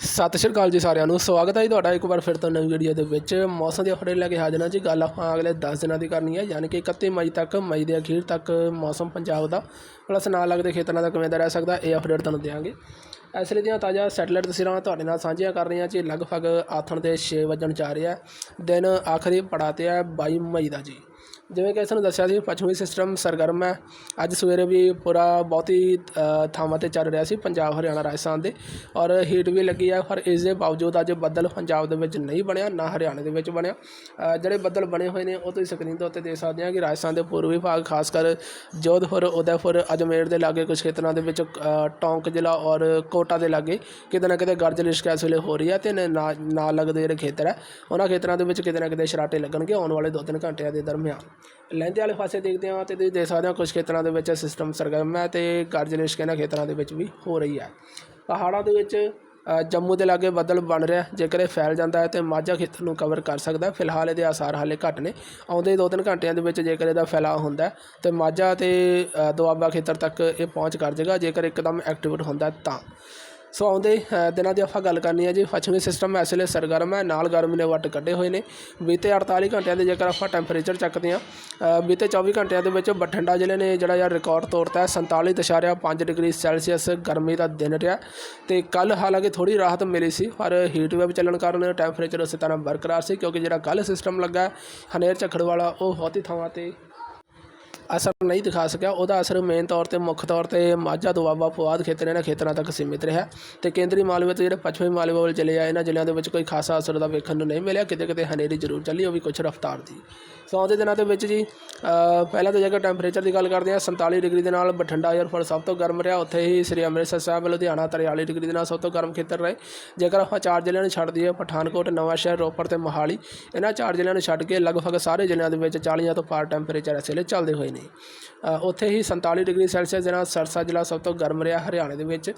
ਸਤਿ ਸ਼੍ਰੀ ਅਕਾਲ ਜੀ ਸਾਰਿਆਂ ਨੂੰ। ਸਵਾਗਤ ਹੈ ਜੀ ਤੁਹਾਡਾ ਇੱਕ ਵਾਰ ਫਿਰ ਤੋਂ ਨਵੀਂ ਵੀਡੀਓ ਦੇ ਵਿੱਚ। ਮੌਸਮ ਦੀ ਅਪਡੇਟ ਲੈ ਕੇ ਹਾਜ਼ਰ ਹਾਂ ਜੀ। ਗੱਲ ਆਪਾਂ ਅਗਲੇ 10 ਦਿਨਾਂ ਦੀ ਕਰਨੀ ਹੈ। ਯਾਨੀ ਕਿ 31 ਮਈ ਤੱਕ, ਮਈ ਦੇ ਅਖੀਰ ਤੱਕ ਮੌਸਮ ਪੰਜਾਬ ਦਾ ਪਲੱਸ ਨਾਲ ਲੱਗਦੇ ਖੇਤਰਾਂ ਦਾ ਕਿਵੇਂ ਦਾ ਰਹਿ ਸਕਦਾ, ਇਹ ਅਪਡੇਟ ਤੁਹਾਨੂੰ ਦਿਆਂਗੇ। ਇਸ ਲਈ ਦੀਆਂ ਤਾਜ਼ਾ ਸੈਟਲਾਈਟ ਤਸਵੀਰਾਂ ਤੁਹਾਡੇ ਨਾਲ ਸਾਂਝੀਆਂ ਕਰ ਰਹੀਆਂ ਜੀ। ਲਗਭਗ ਆਥਣ ਦੇ 6 ਵਜਣ ਜਾ ਰਿਹਾ ਦਿਨ ਆਖਰੀ ਪੜਾਅ ਤੇ ਹੈ 22 ਮਈ ਦਾ ਜੀ। ਜਿਵੇਂ ਕਿ ਇਸ ਦੱਸਿਆ ਸੀ ਪੱਛਮੀ ਸਿਸਟਮ ਸਰਗਰਮ ਹੈ। ਅੱਜ ਸਵੇਰੇ ਵੀ ਪੂਰਾ ਬਹੁਤ ਹੀ ਥਾਵਾਂ ਤੇ ਚੱਲ ਰਿਹਾ ਸੀ ਪੰਜਾਬ ਹਰਿਆਣਾ ਰਾਜਸਥਾਨ ਦੇ। ਔਰ ਹੀਟ ਵੀ ਲੱਗੀ ਹੈ ਪਰ ਇਸ ਦੇ ਬਾਵਜੂਦ ਅੱਜ ਬੱਦਲ ਪੰਜਾਬ ਦੇ ਵਿੱਚ ਨਹੀਂ ਬਣਿਆ ਨਾ ਹਰਿਆਣੇ ਦੇ ਵਿੱਚ ਬਣਿਆ। ਜਿਹੜੇ ਬੱਦਲ ਬਣੇ ਹੋਏ ਨੇ ਉਹ ਤੁਸੀਂ ਸਕਰੀਨ ਦੇ ਉੱਤੇ ਦੇਖ ਸਕਦੇ ਹੋ ਕਿ ਰਾਜਸਥਾਨ ਦੇ ਪੂਰਬੀ ਭਾਗ ਖਾਸ ਕਰ ਜੋਧਪੁਰ ਉਦੈਪੁਰ ਅਜਮੇਰ ਦੇ ਲਾਗੇ ਕੁਝ ਖੇਤਰਾਂ ਦੇ ਵਿੱਚ ਅ, ਟੋਂਕ ਜ਼ਿਲ੍ਹਾ ਔਰ ਕੋਟਾ ਦੇ ਲਾਗੇ ਕਿਤੇ ਨਾ ਕਿਤੇ ਗਰਜ ਲਿਸ਼ਕ ਇਸ ਵੇਲੇ ਹੋ ਰਹੀ ਹੈ ਤੇ ਨ- ਨਾਲ ਲੱਗਦੇ ਜਿਹੜੇ ਖੇਤਰ ਹੈ ਉਹਨਾਂ ਖੇਤਰਾਂ ਦੇ ਵਿੱਚ ਕਿਤੇ ਨਾ ਕਿਤੇ ਸ਼ਰਾਟੇ ਲੱਗਣਗੇ ਆਉਣ ਵਾਲੇ ਦੋ ਤਿੰਨ ਘੰਟਿਆਂ ਦੇ ਦਰਮਿਆਨ। ਲਹਿੰਦੇ ਵਾਲੇ ਪਾਸੇ ਦੇਖਦੇ ਹਾਂ ਤੇ ਤੁਸੀਂ ਦੇਖ ਸਕਦੇ ਹੋ ਕੁਝ ਖੇਤਰਾਂ ਦੇ ਵਿੱਚ ਸਿਸਟਮ ਸਰਗਰਮ ਹੈ ਅਤੇ ਗਰਜ ਲਿਸ਼ਕ ਇਹਨਾਂ ਖੇਤਰਾਂ ਦੇ ਵਿੱਚ ਵੀ ਹੋ ਰਹੀ ਹੈ। ਪਹਾੜਾਂ ਦੇ ਵਿੱਚ ਜੰਮੂ ਦੇ ਲਾਗੇ ਬੱਦਲ ਬਣ ਰਿਹਾ ਜੇਕਰ ਇਹ ਫੈਲ ਜਾਂਦਾ ਹੈ ਤਾਂ ਮਾਝਾ ਖੇਤਰ ਨੂੰ ਕਵਰ ਕਰ ਸਕਦਾ ਫਿਲਹਾਲ ਇਹਦੇ ਆਸਾਰ ਹਾਲੇ ਘੱਟ ਨੇ। ਆਉਂਦੇ ਦੋ ਤਿੰਨ ਘੰਟਿਆਂ ਦੇ ਵਿੱਚ ਜੇਕਰ ਇਹਦਾ ਫੈਲਾਅ ਹੁੰਦਾ ਤਾਂ ਮਾਝਾ ਤੇ ਦੁਆਬਾ ਖੇਤਰ ਤੱਕ ਇਹ ਪਹੁੰਚ ਕਰ ਜਾਏਗਾ ਜੇਕਰ ਇੱਕਦਮ ਐਕਟੀਵੇਟ ਹੁੰਦਾ ਤਾਂ। ਸੋ ਆਉਂਦੇ ਦਿਨਾਂ ਦੀ ਆਪਾਂ ਗੱਲ ਕਰਨੀ ਹੈ ਜੀ। ਪੱਛਮੀ ਸਿਸਟਮ ਇਸ ਵੇਲੇ ਸਰਗਰਮ ਹੈ, ਨਾਲ ਗਰਮੀ ਨੇ ਵੱਟ ਕੱਢੇ ਹੋਏ ਨੇ। ਬੀਤੇ 48 ਘੰਟਿਆਂ ਦੇ ਜੇਕਰ ਆਪਾਂ ਟੈਂਪਰੇਚਰ ਚੱਕਦੇ ਹਾਂ ਬੀਤੇ 24 ਘੰਟਿਆਂ ਦੇ ਵਿੱਚ ਬਠਿੰਡਾ ਜ਼ਿਲ੍ਹੇ ਨੇ ਜਿਹੜਾ ਯਾਰ ਰਿਕਾਰਡ ਤੋੜਤਾ ਹੈ 47.5 ਡਿਗਰੀ ਸੈਲਸੀਅਸ ਗਰਮੀ ਦਾ ਦਿਨ ਰਿਹਾ। ਤੇ ਕੱਲ ਹਾਲਾਂਕਿ ਥੋੜੀ ਰਾਹਤ ਮਿਲੀ ਸੀ, ਪਰ ਹੀਟ ਵੇਵ ਚੱਲਣ ਕਾਰਨ ਟੈਂਪਰੇਚਰ ਉਸੇ ਤਰ੍ਹਾਂ ਬਰਕਰਾਰ ਸੀ, ਕਿਉਂਕਿ ਜਿਹੜਾ ਕੱਲ ਸਿਸਟਮ ਲੱਗਾ ਹਨੇਰ ਝੱਖੜ ਵਾਲਾ ਉਹ ਬਹੁਤੀ ਥਾਵਾਂ ਤੇ ਅਸਰ ਨਹੀਂ ਦਿਖਾ ਸਕਿਆ। ਉਹਦਾ ਅਸਰ ਮੇਨ ਤੌਰ ਤੇ ਮੁੱਖ ਤੌਰ ਤੇ ਮਾਝਾ ਦੁਆਬਾ ਪੁਆਧ ਖੇਤਰ ਇਹਨਾਂ ਖੇਤਰਾਂ ਤੱਕ ਸੀਮਿਤ ਰਿਹਾ। ਤੇ ਕੇਂਦਰੀ ਮਾਲਵੇ ਤੇ ਜਿਹੜੇ ਪੱਛਮੀ ਮਾਲਵੇ ਵੱਲ ਚਲੇ ਆਏ, ਇਹਨਾਂ ਜ਼ਿਲ੍ਹਿਆਂ ਦੇ ਵਿੱਚ ਕੋਈ ਖਾਸਾ ਅਸਰ ਦਾ ਵੇਖਣ ਨੂੰ ਨਹੀਂ ਮਿਲਿਆ। ਕਿਤੇ ਕਿਤੇ ਹਨੇਰੀ ਜ਼ਰੂਰ ਚੱਲੀ, ਉਹ ਵੀ ਕੁਝ ਰਫ਼ਤਾਰ ਦੀ। ਸੋ ਆਉਂਦੇ ਦਿਨਾਂ ਦੇ ਵਿੱਚ ਜੀ ਪਹਿਲਾਂ ਤਾਂ ਜੇਕਰ ਟੈਂਪਰੇਚਰ ਦੀ ਗੱਲ ਕਰਦੇ ਹਾਂ 47 ਡਿਗਰੀ ਦੇ ਨਾਲ ਬਠਿੰਡਾ ਏਅਰਪੋਰਟ ਸਭ ਤੋਂ ਗਰਮ ਰਿਹਾ। ਉੱਥੇ ਹੀ ਸ੍ਰੀ ਅੰਮ੍ਰਿਤਸਰ ਸਾਹਿਬ, ਲੁਧਿਆਣਾ 43 ਡਿਗਰੀ ਦੇ ਨਾਲ ਸਭ ਤੋਂ ਗਰਮ ਖੇਤਰ ਰਹੇ। ਜੇਕਰ ਆਪਾਂ ਚਾਰ ਜ਼ਿਲ੍ਹਿਆਂ ਨੂੰ ਛੱਡ ਦਈਏ, ਪਠਾਨਕੋਟ, ਨਵਾਂਸ਼ਹਿਰ, ਰੋਪੜ ਤੇ ਮੋਹਾਲੀ, ਇਹਨਾਂ ਚਾਰ ਜ਼ਿਲ੍ਹਿਆਂ ਨੂੰ ਛੱਡ ਕੇ ਲਗਭਗ ਸਾਰੇ ਜ਼ਿਲ੍ਹਿਆਂ ਦੇ ਵਿੱਚ 40 ਤੋਂ ਪਾਰ ਟੈਂਪਰੇਚਰ ਇਸ ਵੇਲੇ ਚੱਲਦੇ ਹੋਏ ਨੇ। ਉੱਥੇ ਹੀ 47 ਡਿਗਰੀ ਸੈਲਸੀਅਸ ਜਿਹੜਾ ਸਰਸਾ ਜ਼ਿਲ੍ਹਾ ਸਭ ਤੋਂ ਗਰਮ ਰਿਹਾ ਹਰਿਆਣੇ ਦੇ ਵਿੱਚ।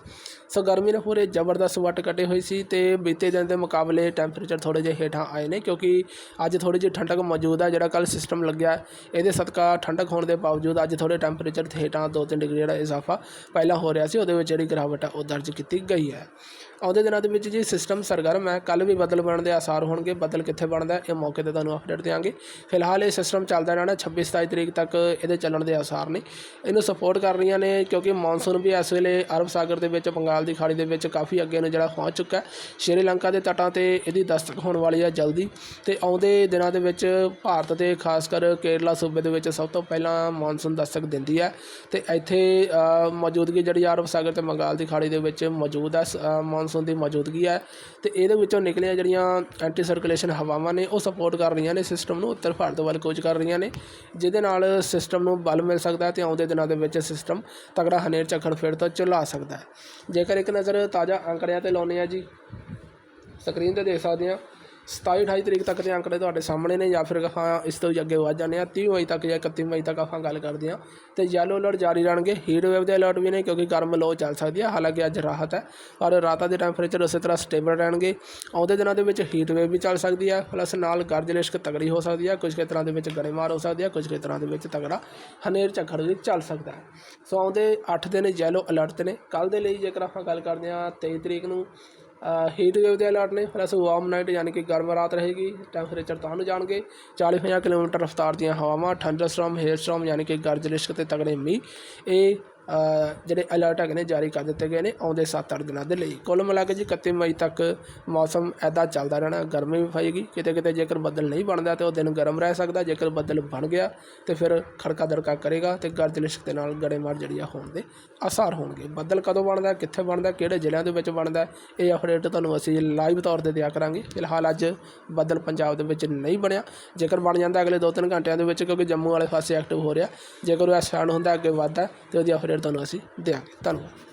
ਸੋ ਗਰਮੀ ਨੇ ਪੂਰੇ ਜ਼ਬਰਦਸਤ ਵੱਟ ਕੱਟੇ ਹੋਈ ਸੀ ਤੇ ਬੀਤੇ ਦਿਨ ਦੇ ਮੁਕਾਬਲੇ ਟੈਂਪਰੇਚਰ ਥੋੜੇ ਜਿਹੇ ਹੇਠਾਂ ਆਏ ਨੇ ਕਿਉਂਕਿ ਅੱਜ ਥੋੜੀ ਜਿਹੀ ਠੰਡਕ ਮੌਜੂਦ ਹੈ ਜਿਹੜਾ ਕੱਲ ਸਿਸਟਮ ਲੱਗਿਆ, ਇਹਦੇ ਸਦਕਾ ਠੰਡਕ ਹੋਣ ਦੇ ਬਾਵਜੂਦ ਅੱਜ ਥੋੜੇ ਟੈਂਪਰੇਚਰ ਹੇਠਾਂ 2-3 ਡਿਗਰੀ ਜਿਹੜਾ ਇਜ਼ਾਫਾ ਪਹਿਲਾਂ ਹੋ ਰਿਹਾ ਸੀ, ਉਹਦੇ ਵਿੱਚ ਜਿਹੜੀ ਗਿਰਾਵਟ ਆ, ਉਹ ਦਰਜ ਕੀਤੀ ਗਈ ਹੈ। ਆਉਂਦੇ ਦਿਨਾਂ ਦੇ ਵਿੱਚ ਜੀ ਸਿਸਟਮ ਸਰਗਰਮ ਹੈ ਕੱਲ ਵੀ ਬਦਲ ਬਣਨ ਦੇ ਆਸਾਰ ਹੋਣਗੇ, ਬਦਲ ਕਿੱਥੇ ਬਣਦਾ ਇਹ ਮੌਕੇ ਤੇ ਤੁਹਾਨੂੰ ਅਪਡੇਟ ਦੇਵਾਂਗੇ ਫਿਲਹਾਲ ਇਹ ਸਿਸਟਮ ਚੱਲਦਾ ਰਹਿਣਾ 26-27 ਤਰੀਕ ਤੱਕ ਇਹਦੇ ਚੱਲਣ ਦੇ ਆਸਾਰ ਨੇ। ਇਹਨੂੰ ਸਪੋਰਟ ਕਰ ਰਹੀਆਂ ਨੇ ਕਿਉਂਕਿ ਮੌਨਸੂਨ ਵੀ ਇਸ ਵੇਲੇ ਅਰਬ ਸਾਗਰ ਦੇ ਵਿੱਚ, ਬੰਗਾਲ ਦੀ ਖਾੜੀ ਦੇ ਵਿੱਚ ਕਾਫੀ ਅੱਗੇ ਨੂੰ ਜਿਹੜਾ ਪਹੁੰਚ ਚੁੱਕਾ ਹੈ। ਸ਼੍ਰੀਲੰਕਾ ਦੇ ਤਟਾਂ ਤੇ ਇਹਦੀ ਦਸਤਕ ਹੋਣ ਵਾਲੀ ਹੈ ਜਲਦੀ। ਤੇ ਆਉਂਦੇ ਦਿਨਾਂ ਦੇ ਵਿੱਚ ਭਾਰਤ ਤੇ ਖਾਸ ਕਰ ਕੇਰਲਾ ਸੂਬੇ ਦੇ ਵਿੱਚ ਸਭ ਤੋਂ ਪਹਿਲਾਂ ਮੌਨਸੂਨ ਦਸਤਕ ਦਿੰਦੀ ਹੈ। ਤੇ ਇੱਥੇ ਮੌਜੂਦਗੀ ਜਿਹੜੀ ਅਰਬ ਸਾਗਰ ਤੇ ਬੰਗਾਲ ਦੀ ਖਾੜੀ ਦੇ ਵਿੱਚ ਮੌਜੂਦ ਹੈ, ਸ- ਮੌਨਸੂਨ ਦੀ ਮੌਜੂਦਗੀ ਹੈ। ਤੇ ਇਹਦੇ ਵਿੱਚੋਂ ਨਿਕਲੀਆਂ ਜਿਹੜੀਆਂ ਐਂਟੀ ਸਰਕੂਲੇਸ਼ਨ ਹਵਾਵਾਂ ਨੇ, ਉਹ ਸਪੋਰਟ ਕਰ ਰਹੀਆਂ ਨੇ ਸਿਸਟਮ ਨੂੰ। ਉੱਤਰ ਭਾਰਤ ਵੱਲ ਕੁਝ ਕਰ ਰਹੀਆਂ ਨੇ, ਜਿਹਦੇ ਨਾਲ ਸਿਸਟਮ ਨੂੰ ਬਲ ਮਿਲ ਸਕਦਾ ਹੈ ਤੇ ਆਉਂਦੇ ਦਿਨਾਂ ਦੇ ਵਿੱਚ ਸਿਸਟਮ ਤਕੜਾ ਹਨੇਰ ਝੱਖੜ ਫੇਰ ਤੋਂ ਝੁਲਾ ਸਕਦਾ ਹੈ। ਜੇਕਰ ਇੱਕ ਨਜ਼ਰ ਤਾਜ਼ਾ ਅੰਕੜਿਆਂ ਤੇ ਲਾਉਂਦੇ ਹਾਂ ਜੀ ਸਕਰੀਨ ਤੇ ਦੇਖ ਸਕਦੇ ਹਾਂ। 27 28 ਤਰੀਕ ਤੱਕ ਦੇ ਅੰਕੜੇ ਤੁਹਾਡੇ ਸਾਹਮਣੇ ਨੇ ਜਾਂ ਫਿਰ ਆਪਾਂ ਇਸ ਤੋਂ ਵੀ ਅੱਗੇ ਵੱਧ ਜਾਂਦੇ ਆ 30 ਮਈ ਤੱਕ ਜਾਂ 31 ਮਈ ਤੱਕ ਆਪਾਂ ਗੱਲ ਕਰਦੇ ਆ ਤੇ ਯੈਲੋ ਅਲਰਟ ਜਾਰੀ ਰਹਿਣਗੇ। ਹੀਟ ਵੇਵ ਦੇ ਅਲਰਟ ਵੀ ਨੇ ਕਿਉਂਕਿ ਗਰਮ ਲੋ ਚੱਲ ਸਕਦੀ ਹੈ। ਹਾਲਾਂਕਿ ਅੱਜ ਰਾਹਤ ਹੈ। ਪਰ ਰਾਤਾਂ ਦੇ ਟੈਂਪਰੇਚਰ ਉਸੇ ਤਰ੍ਹਾਂ ਸਟੇਬਲ ਰਹਿਣਗੇ। ਆਉਂਦੇ ਦਿਨਾਂ ਦੇ ਵਿੱਚ ਹੀਟ ਵੇਵ ਵੀ ਚੱਲ ਸਕਦੀ ਹੈ। ਪਲੱਸ ਨਾਲ ਗਰਜ ਲਿਸ਼ਕ ਤਗੜੀ ਹੋ ਸਕਦੀ ਹੈ। ਕੁਝ ਖੇਤਰਾਂ ਦੇ ਵਿੱਚ ਗੜੇਮਾਰ ਹੋ ਸਕਦੀ ਹੈ। ਕੁਝ ਖੇਤਰਾਂ ਦੇ ਵਿੱਚ ਤਗੜਾ ਹਨੇਰ ਝੱਖੜ ਵੀ ਚੱਲ ਸਕਦਾ ਹੈ। ਸੋ ਆਉਂਦੇ 8 ਦਿਨ ਯੈਲੋ ਅਲਰਟ ਤੇ ਨੇ। ਕੱਲ ਦੇ ਲਈ ਜੇਕਰ ਆਪਾਂ ਗੱਲ ਕਰਦੇ ਆ 23 ਤਰੀਕ ਨੂੰ ਹੀਟ ਵੇਵ ਦੇ ਅਲਰਟ ਨੇ। ਪਲੱਸ ਵਾਰਮ ਨਾਈਟ ਯਾਨੀ ਕਿ ਗਰਮ ਰਾਤ ਰਹੇਗੀ। ਟੈਂਪਰੇਚਰ ਤਾਂ ਨੂੰ ਜਾਣਗੇ। 40 50 ਕਿਲੋਮੀਟਰ ਰਫ਼ਤਾਰ ਦੀਆਂ ਹਵਾਵਾਂ ਥੰਡਰਸਟਾਰਮ ਹੇਅਰਸਟਾਰਮ ਯਾਨੀ ਕਿ ਗਰਜ ਲਿਸ਼ਕ ਤੇ ਤਗੜੇ ਮੀਂਹ। ਇਹ ਜਿਹੜੇ ਅਲਰਟ ਹੈਗੇ ਨੇ, ਜਾਰੀ ਕਰ ਦਿੱਤੇ ਗਏ ਨੇ ਆਉਂਦੇ 7-8 ਦਿਨਾਂ ਦੇ ਲਈ। ਕੁੱਲ ਮਿਲਾ ਕੇ ਜੀ 31 ਮਈ ਤੱਕ ਮੌਸਮ ਐਦਾਂ ਚੱਲਦਾ ਰਹਿਣਾ, ਗਰਮੀ ਵੀ ਪਏਗੀ। ਕਿਤੇ ਕਿਤੇ ਜੇਕਰ ਬੱਦਲ ਨਹੀਂ ਬਣਦਾ ਤੇ ਉਹ ਦਿਨ ਗਰਮ ਰਹਿ ਸਕਦਾ, ਜੇਕਰ ਬੱਦਲ ਬਣ ਗਿਆ ਤੇ ਫਿਰ ਖੜਕਾ ਦੜਕਾ ਕਰੇਗਾ ਤੇ ਗਰਜਲਿਸ਼ ਦੇ ਨਾਲ ਗੜੇਮਾਰ ਜਿਹੜੀ ਆ ਹੋਣ ਦੇ ਆਸਾਰ ਹੋਣਗੇ। ਬੱਦਲ ਕਦੋਂ ਬਣਦਾ, ਕਿੱਥੇ ਬਣਦਾ, ਕਿਹੜੇ ਜ਼ਿਲ੍ਹਿਆਂ ਦੇ ਵਿੱਚ ਬਣਦਾ, ਇਹ ਅਪਡੇਟ ਤੁਹਾਨੂੰ ਅਸੀਂ ਲਾਈਵ ਤੌਰ ਤੇ ਦਿਆ ਕਰਾਂਗੇ। ਫਿਲਹਾਲ ਅੱਜ ਬੱਦਲ ਪੰਜਾਬ ਦੇ ਵਿੱਚ ਨਹੀਂ ਬਣਿਆ। ਜੇਕਰ ਬਣ ਜਾਂਦਾ ਅਗਲੇ 2-3 ਘੰਟਿਆਂ ਦੇ ਵਿੱਚ, ਕਿਉਂਕਿ ਜੰਮੂ ਵਾਲੇ ਪਾਸੇ ਐਕਟਿਵ ਹੋ ਰਿਹਾ। ਜੇਕਰ ਉਹ ਐਸਫੈਨ ਹੁੰਦਾ, ਅੱਗੇ ਵੱਧਦਾ ਤੇ ਉਹਦੀ ਅਪਡੇਟ ਤੁਹਾਨੂੰ ਅਸੀਂ ਦਿਆਂਗੇ। ਧੰਨਵਾਦ।